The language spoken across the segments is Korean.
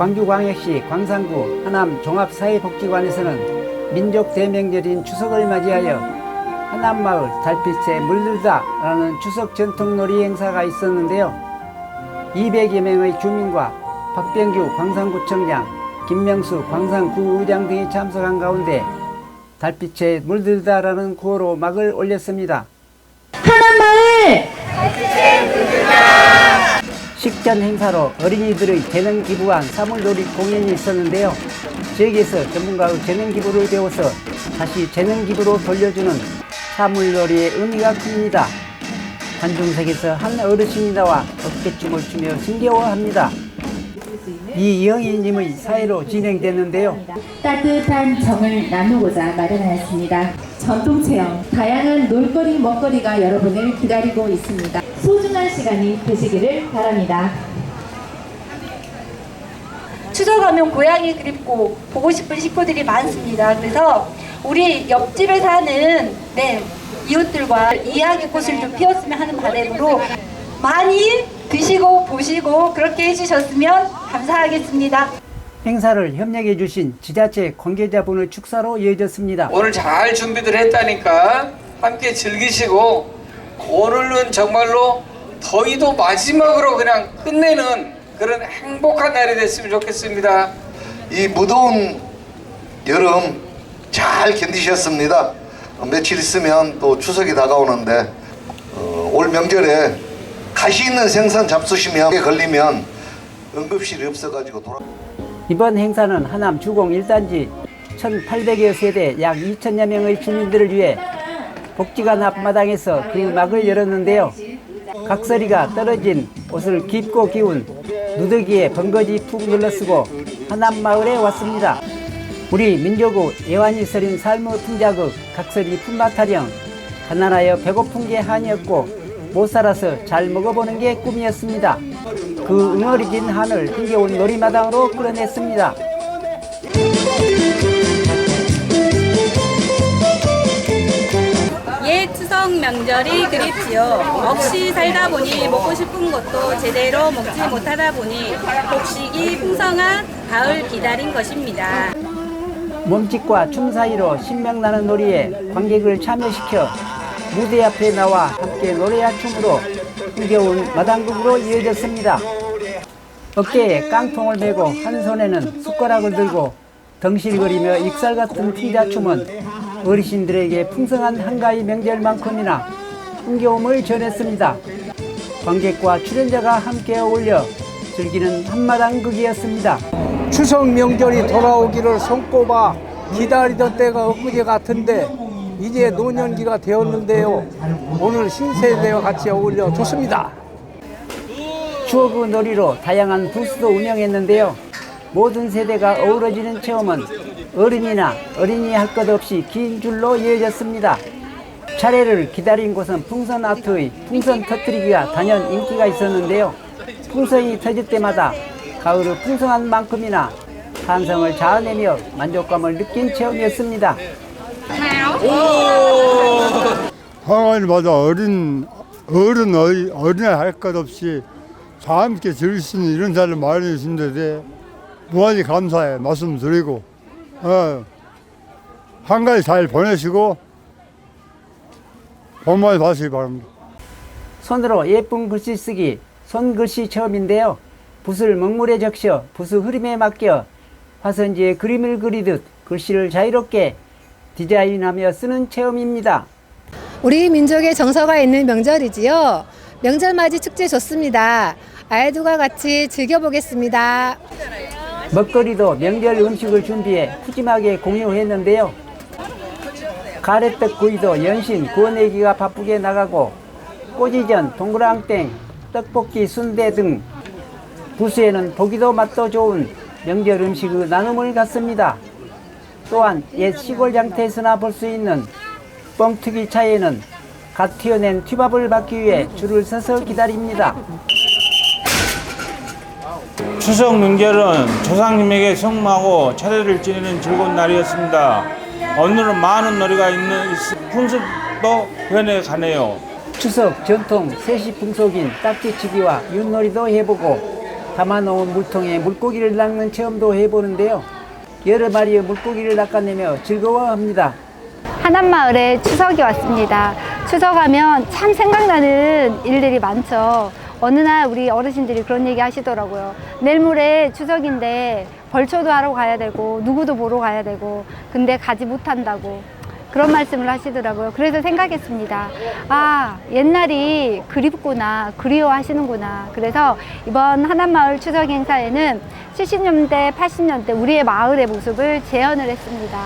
광주광역시 광산구 하남 종합사회복지관에서는 민족 대명절인 추석을 맞이하여 하남마을 달빛에 물들다라는 추석 전통 놀이 행사가 있었는데요. 200여 명의 주민과 박병규 광산구청장, 김명수 광산구 의장 등이 참석한 가운데 달빛에 물들다라는 구호로 막을 올렸습니다. 하남마을 식전 행사로 어린이들의 재능 기부한 사물놀이 공연이 있었는데요. 지역에서 전문가의 재능 기부를 배워서 다시 재능 기부로 돌려주는 사물놀이의 의미가 큽니다. 관중석에서 한 어르신이 나와 어깨춤을 추며 신겨워합니다. 이영희님의 사회로 진행됐는데요. 따뜻한 정을 나누고자 마련하였습니다. 전통체험, 다양한 놀거리, 먹거리가 여러분을 기다리고 있습니다. 시간이 되시기를 바랍니다. 추석하면 고향이 그립고 보고 싶은 식구들이 많습니다. 그래서 우리 옆집에 사는 네 이웃들과 이야기 꽃을 좀 피웠으면 하는 바람으로 많이 드시고 보시고 그렇게 해주셨으면 감사하겠습니다. 행사를 협력해 주신 지자체 관계자분의 축사로 이어졌습니다. 오늘 잘 준비들 했다니까 함께 즐기시고 오늘은 정말로 더위도 마지막으로 그냥 끝내는 그런 행복한 날이 됐으면 좋겠습니다. 이 무더운 여름 잘 견디셨습니다. 어, 며칠 있으면 또 추석이 다가오는데 어, 올 명절에 가시 있는 생선 잡수시면 걸리면 응급실이 없어가지고 돌아. 이번 행사는 하남 주공 1단지 1,800여 세대 약 2천여 명의 주민들을 위해 복지관 앞마당에서 그 막을 열었는데요. 각설이가 떨어진 옷을 깊고 기운 누더기에 번거지 푹 눌러쓰고 하남 마을에 왔습니다. 우리 민족의 애완이 서린 삶의 풍자극 각설이 품마타령 가난하여 배고픈 게 한이었고 못 살아서 잘 먹어보는 게 꿈이었습니다. 그 응어리진 한을 흥겨운 놀이마당으로 끌어냈습니다. 추석 명절이 그립지요. 없이 살다 보니 먹고 싶은 것도 제대로 먹지 못하다 보니 곡식이 풍성한 가을 기다린 것입니다. 몸짓과 춤 사이로 신명나는 놀이에 관객을 참여시켜 무대 앞에 나와 함께 노래와 춤으로 흥겨운 마당극으로 이어졌습니다. 어깨에 깡통을 메고 한 손에는 숟가락을 들고 덩실거리며 익살 같은 풍자춤은 어르신들에게 풍성한 한가위 명절만큼이나 흥겨움을 전했습니다. 관객과 출연자가 함께 어울려 즐기는 한마당극이었습니다. 추석 명절이 돌아오기를 손꼽아 기다리던 때가 엊그제 같은데 이제 노년기가 되었는데요. 오늘 신세대와 같이 어울려 좋습니다. 추억의 놀이로 다양한 부스도 운영했는데요. 모든 세대가 어우러지는 체험은 어른이나 어린이 할 것 없이 긴 줄로 이어졌습니다. 차례를 기다린 곳은 풍선 아트의 풍선 터뜨리기가 단연 인기가 있었는데요. 풍선이 터질 때마다 가을의 풍성한 만큼이나 탄성을 자아내며 만족감을 느낀 체험이었습니다. 방언마다 어린 어른 어리, 어린애 할 것 없이 다 함께 즐길 수 있는 이런 자리를 마련해 주신 데 대해 무한히 감사해 말씀 드리고 어, 한가위 잘 보내시고 복 많이 받으시기 바랍니다. 손으로 예쁜 글씨 쓰기, 손글씨 체험인데요. 붓을 먹물에 적셔 붓의 흐름에 맡겨 화선지에 그림을 그리듯 글씨를 자유롭게 디자인하며 쓰는 체험입니다. 우리 민족의 정서가 있는 명절이지요. 명절 맞이 축제 좋습니다. 아이들과 같이 즐겨보겠습니다. 먹거리도 명절 음식을 준비해 푸짐하게 공유했는데요. 가래떡 구이도 연신 구워내기가 바쁘게 나가고 꼬지전, 동그랑땡, 떡볶이, 순대 등 부수에는 보기도 맛도 좋은 명절 음식의 나눔을 갖습니다. 또한 옛 시골 장터에서나 볼 수 있는 뻥튀기 차에는 갓 튀어낸 튀밥을 받기 위해 줄을 서서 기다립니다. 추석 명절은 조상님에게 성마하고 차례를 지내는 즐거운 날이었습니다. 오늘은 많은 놀이가 있는 있- 풍습도 변해가네요. 추석 전통 세시 풍속인 딱지치기와 윷놀이도 해보고 담아놓은 물통에 물고기를 낚는 체험도 해보는데요. 여러 마리의 물고기를 낚아내며 즐거워합니다. 하남마을에 추석이 왔습니다. 추석하면 참 생각나는 일들이 많죠. 어느 날 우리 어르신들이 그런 얘기 하시더라고요. 내일 모레 추석인데 벌초도 하러 가야 되고 누구도 보러 가야 되고 근데 가지 못한다고 그런 말씀을 하시더라고요. 그래서 생각했습니다. 아, 옛날이 그립구나, 그리워하시는구나. 그래서 이번 하남마을 추석 행사에는 70년대, 80년대 우리의 마을의 모습을 재현을 했습니다.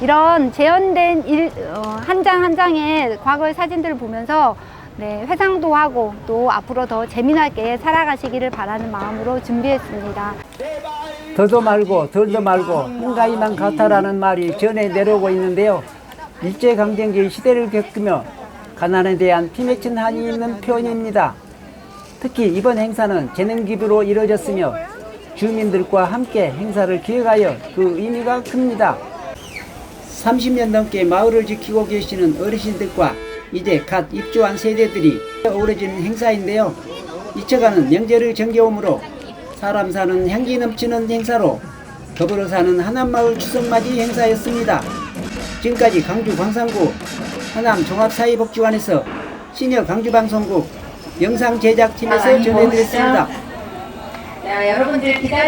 이런 재현된 일, 어, 한장한 장의 과거의 사진들을 보면서 네, 회상도 하고 또 앞으로 더 재미나게 살아가시기를 바라는 마음으로 준비했습니다. 더도 말고 덜도 말고 한가위만 같아라는 말이 전해 내려오고 있는데요. 일제강점기 시대를 겪으며 가난에 대한 피맺힌 한이 있는 표현입니다. 특히 이번 행사는 재능 기부로 이루어졌으며 주민들과 함께 행사를 기획하여 그 의미가 큽니다. 30년 넘게 마을을 지키고 계시는 어르신들과 이제 갓 입주한 세대들이 어우러지는 행사인데요. 잊혀가는 명절을 정겨움으로 사람 사는 향기 넘치는 행사로 더불어 사는 하남마을 추석맞이 행사였습니다. 지금까지 강주 광산구 하남 종합사회복지관에서 시녀 강주방송국 영상 제작팀에서 전해드렸습니다. 자, 여러분들 기다리